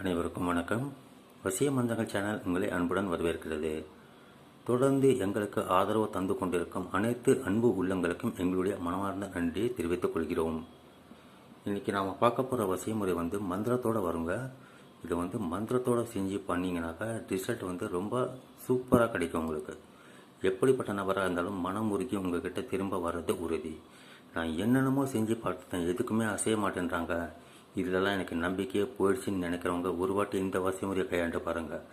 அனைவருக்கும் வணக்கம். வசிய மந்தங்கள் சேனல் உங்களை அன்புடன் வரவேற்கிறது. தொடர்ந்து எங்களுக்கு ஆதரவு தந்து கொண்டிருக்கும் அனைத்து அன்பு உள்ளங்களுக்கும் எங்களுடைய மனமார்ந்த நன்றியை தெரிவித்துக் கொள்கிறோம். இன்னைக்கு நாம் பார்க்க போகிற வசிய முறை வந்து மந்திரத்தோடு வருங்க. இது வந்து மந்திரத்தோட செஞ்சு பண்ணிங்கனாக்கா ரிசல்ட் வந்து ரொம்ப சூப்பராக கிடைக்கும் உங்களுக்கு. எப்படிப்பட்ட நபராக இருந்தாலும் மனம் உருகி உங்கள்கிட்ட திரும்ப வர்றது உறுதி. நான் என்னென்னமோ செஞ்சு பார்த்துட்டேன் எதுக்குமே அசைய மாட்டேன்றாங்க. இதிலெல்லாம் எனக்கு நம்பிக்கையே போயிடுச்சுன்னு நினைக்கிறவங்க ஒரு வாட்டி இந்த வசிமுறையை கையாண்டு பாருங்கள்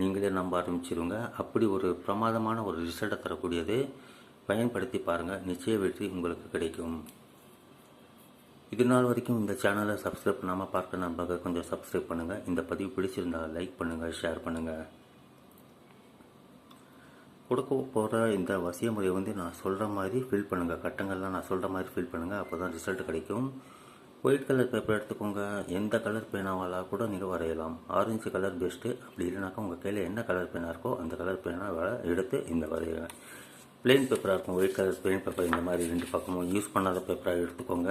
நீங்களே நம்ப ஆரம்பிச்சிருங்க. அப்படி ஒரு பிரமாதமான ஒரு ரிசல்ட்டை தரக்கூடியது பயன்படுத்தி பாருங்கள் நிச்சய வெற்றி உங்களுக்கு கிடைக்கும். இது நாள் வரைக்கும் இந்த சேனலை சப்ஸ்கிரைப் பண்ணாமல் பார்க்க நண்பர்கள் கொஞ்சம் சப்ஸ்கிரைப் பண்ணுங்கள் இந்த பதிவு பிடிச்சிருந்தா லைக் பண்ணுங்கள் ஷேர் பண்ணுங்கள் கொடுக்க போகிற இந்த வசிய முறையை வந்து நான் சொல்கிற மாதிரி ஃபில் பண்ணுங்கள் கட்டங்கள்லாம் நான் சொல்கிற மாதிரி ஃபில் பண்ணுங்கள் அப்போ தான் ரிசல்ட் கிடைக்கும். ஒயிட் கலர் பேப்பர் எடுத்துக்கோங்க. எந்த கலர் பேனாவால் கூட நீங்கள் வரையலாம். ஆரஞ்சு கலர் பெஸ்ட்டு அப்படி இல்லைனாக்கா உங்கள் கையில் என்ன கலர் பேனா இருக்கோ அந்த கலர் பேனாவால் எடுத்து இந்த வரைய பிளெயின் பேப்பராக இருக்கும். ஒயிட் கலர் பிளெயின் பேப்பர் இந்த மாதிரி ரெண்டு பக்கமும். யூஸ் பண்ணாத பேப்பராக எடுத்துக்கோங்க.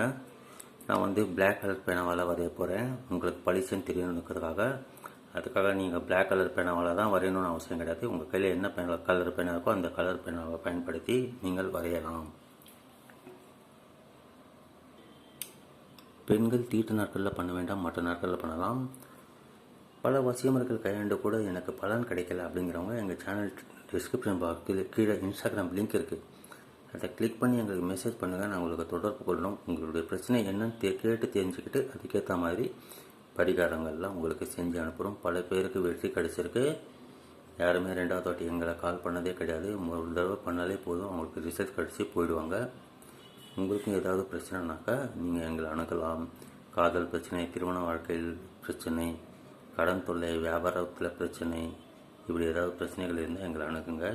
நான் வந்து பிளாக் கலர் பேனாவால் வரைய போகிறேன் உங்களுக்கு பளிச்சுன்னு தெரியணுங்கிறதுக்காக அதுக்காக நீங்கள் பிளாக் கலர் பேனாவால் தான் வரையணும்னு அவசியம் கிடையாது. உங்கள் கையில் என்ன பேனா கலர் பேனா இருக்கோ அந்த கலர் பேனாவை பயன்படுத்தி நீங்கள் வரையலாம். பெண்கள் தீட்டு நாட்களில் பண்ண வேண்டாம் மற்ற நாட்களில் பண்ணலாம். பல வசியமர்கள் கையாண்டு கூட எனக்கு பலன் கிடைக்கல அப்படிங்கிறவங்க எங்கள் சேனல் டிஸ்கிரிப்ஷன் பாக்ஸில் கீழே இன்ஸ்டாகிராம் லிங்க் இருக்குது அதை கிளிக் பண்ணி எங்களுக்கு மெசேஜ் பண்ணுங்கள் நான் உங்களுக்கு தொடர்பு கொள்ளணும். உங்களுடைய பிரச்சனை என்னன்னு தெ- கேட்டு தெரிஞ்சுக்கிட்டு அதுக்கேற்ற மாதிரி பரிகாரங்கள்லாம் உங்களுக்கு செஞ்சு அனுப்புகிறோம் பல பேருக்கு வெற்றி கிடைச்சிருக்கு. யாருமே ரெண்டாவது வாட்டி எங்களை கால் பண்ணதே கிடையாது. ஒரு தடவை பண்ணாலே போதும். அவங்களுக்கு ரிசல்ட் கிடச்சி போயிடுவாங்க. உங்களுக்கும் ஏதாவது பிரச்சனைனாக்கா நீங்கள் எங்களை அணுகலாம். காதல் பிரச்சனை திருமண வாழ்க்கையில் பிரச்சனை கடன் தொல்லை வியாபாரத்தில் பிரச்சனை இப்படி ஏதாவது பிரச்சனைகள் இருந்தால் எங்களை அணுகுங்க.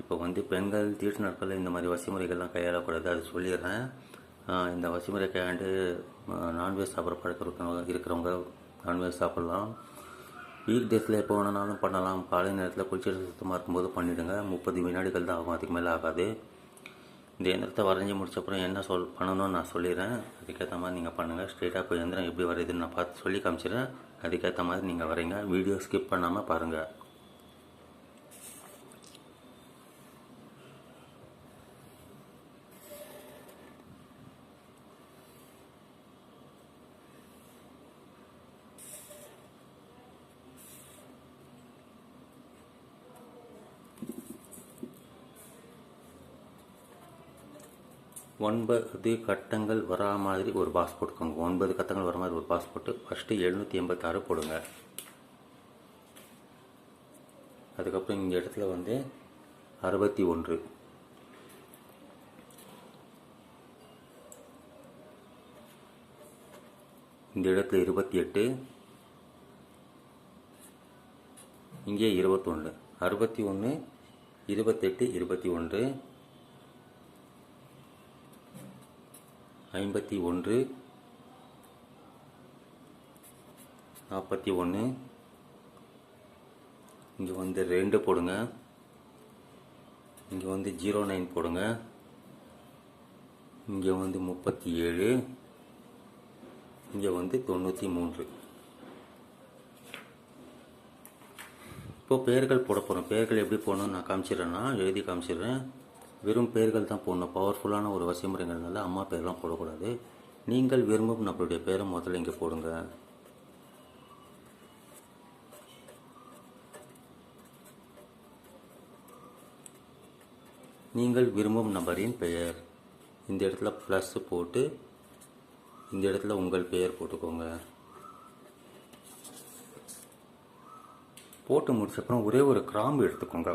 இப்போ வந்து பெண்கள் தீட்டு நாட்களில் இந்த மாதிரி வசிமுறைகள்லாம் கையாளக்கூடாது அது சொல்லிடுறேன். இந்த வசிமுறை கையாண்டு நான்வெஜ் சாப்பிட்ற பழக்கம் இருக்கிறவங்க இருக்கிறவங்க நான்வெஜ் சாப்பிட்லாம். வீக் டேஸில் எப்போ வேணாலும் பண்ணலாம். காலை நேரத்தில் குளிச்சுட்டு சுத்தமாக இருக்கும்போது பண்ணிவிடுங்க முப்பது வினாடிகள் தான் ஆகும். அதுக்கு மேலே ஆகாது. இந்த எந்திரத்தை வரைஞ்சி முடிச்சப்புறம் என்ன சொல் பண்ணணும்னு நான் சொல்லிடுறேன். அதுக்கேற்ற மாதிரி நீங்கள் பண்ணுங்கள் ஸ்ட்ரெயிட்டாக போய் எந்திரம் எப்படி வரையுதுன்னு நான் பார்த்து சொல்லி காமிச்சிடுறேன். அதுக்கேற்ற மாதிரி நீங்கள் வரைங்க வீடியோ ஸ்கிப் பண்ணாமல் பாருங்கள் ஒன்பது கட்டங்கள் வரா மாதிரி ஒரு பாஸ் போட்டுக்கோங்க. ஒன்பது கட்டங்கள் வர மாதிரி ஒரு பாஸ் போட்டு ஃபஸ்ட்டு எழுநூற்றி எண்பத்தாறு போடுங்க. அதுக்கப்புறம் இந்த இடத்துல வந்து அறுபத்தி ஒன்று. இந்த இடத்துல இருபத்தி எட்டு. இங்கே இருபத்தொன்று அறுபத்தி ஒன்று இருபத்தெட்டு இருபத்தி ஒன்று. ஐம்பத்தி ஒன்று நாற்பத்தி ஒன்று. இங்கே வந்து ரெண்டு போடுங்க. இங்கே வந்து ஜீரோ நைன் போடுங்க. இங்கே வந்து முப்பத்தி ஏழு. இங்கே வந்து தொண்ணூற்றி மூன்று. இப்போது பெயர்கள் போட போகிறோம் பெயர்கள் எப்படி போகணும்னு நான் காமிச்சிடுறேன்னா எழுதி காமிச்சிடுறேன். வெறும் பெயர்கள் தான் போடணும். பவர்ஃபுல்லான ஒரு வசிமுறைங்கிறதுனால அம்மா பேர்லாம் போடக்கூடாது. நீங்கள் விரும்பும் நம்மளுடைய பேரை முதல்ல இங்கே போடுங்க. நீங்கள் விரும்பும் நபரின் பெயர். இந்த இடத்துல ப்ளஸ் போட்டு இந்த இடத்துல உங்கள் பெயர் போட்டுக்கோங்க. போட்டு முடிச்சப்புறம் ஒரே ஒரு கிராம்பு எடுத்துக்கோங்க.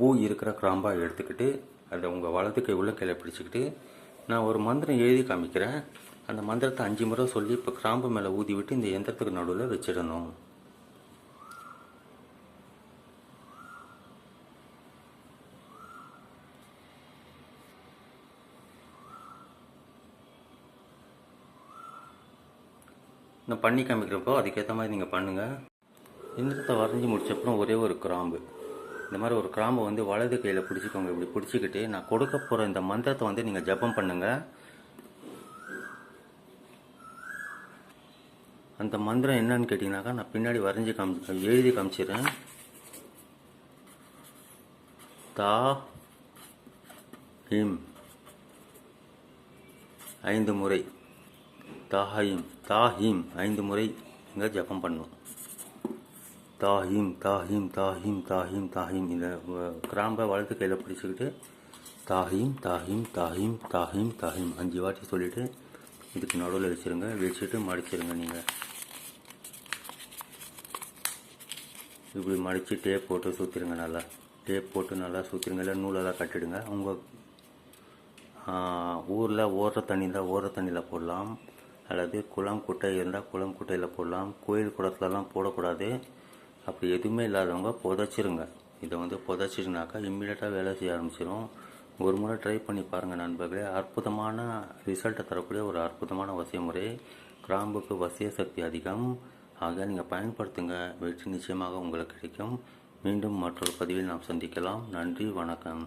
பூ இருக்கிற கிராம்பாக எடுத்துக்கிட்டு அதை உங்கள் வலது கை உள்ள கையில் பிடிச்சிக்கிட்டு நான் ஒரு மந்திரம் எழுதி காமிக்கிறேன். அந்த மந்திரத்தை அஞ்சு முறை சொல்லி இப்போ கிராம்பு மேலே ஊதி விட்டு இந்த எந்திரத்துக்கு நடுவில் வச்சிடணும். நான் பண்ணி காமிக்கிறப்போ அதுக்கேற்ற மாதிரி நீங்கள் பண்ணுங்கள் எந்திரத்தை வரைஞ்சி முடிச்சப்பறம் ஒரே ஒரு கிராம்பு. இந்த மாதிரி ஒரு கிராம்பை வந்து வலது கையில் பிடிச்சிக்கோங்க. இப்படி பிடிச்சிக்கிட்டு நான் கொடுக்க போகிற இந்த மந்திரத்தை வந்து நீங்கள் ஜெபம் பண்ணுங்கள் அந்த மந்திரம் என்னன்னு கேட்டிங்கனாக்கா நான் பின்னாடி வரைஞ்சி காமி எழுதி காமிச்சிடுறேன். தா ஹிம். ஐந்து முறை. தாஹிம் தாஹிம் ஐந்து முறை இங்கே ஜபம் பண்ணுவோம். தாஹிம் தாஹிம் தாஹிம் தாஹிம் தாஹிம். இந்த கிராம்பை வலது கையில் பிடிச்சிக்கிட்டு தாஹிம் தாஹிம் தாஹிம் தாஹிம் தாஹிம். அஞ்சு வாட்டி சொல்லிவிட்டு இதுக்கு நடுவில் வச்சுருங்க. வச்சுட்டு மடிச்சிருங்க நீங்கள் இப்படி மடித்து டேப் போட்டு சுற்றிடுங்க நல்லா. டேப் போட்டு நல்லா சுற்றிடுங்க இல்லை நூலெல்லாம் கட்டிடுங்க. உங்கள் ஊரில் ஓடுற தண்ணி இருந்தால் ஓடுற தண்ணியில் போடலாம். அல்லது குளம் குட்டை இருந்தால் குளம் குட்டையில் போடலாம். கோயில் குளத்துலலாம் போடக்கூடாது. அப்படி எதுவுமே இல்லாதவங்க புதைச்சிருங்க. இதை வந்து புதைச்சிருனாக்கா இம்மிடியட்டாக வேலை செய்ய ஆரம்பிச்சிடும் ஒரு முறை ட்ரை பண்ணி பாருங்கள் நண்பர்களே. அற்புதமான ரிசல்ட்டை தரக்கூடிய ஒரு அற்புதமான வசிய முறை கிராம்புக்கு வசிய சக்தி அதிகம். ஆக நீங்கள் பயன்படுத்துங்க. வெற்றி நிச்சயமாக உங்களுக்கு கிடைக்கும். மீண்டும் மற்றொரு பதிவில் நாம் சந்திக்கலாம். நன்றி வணக்கம்.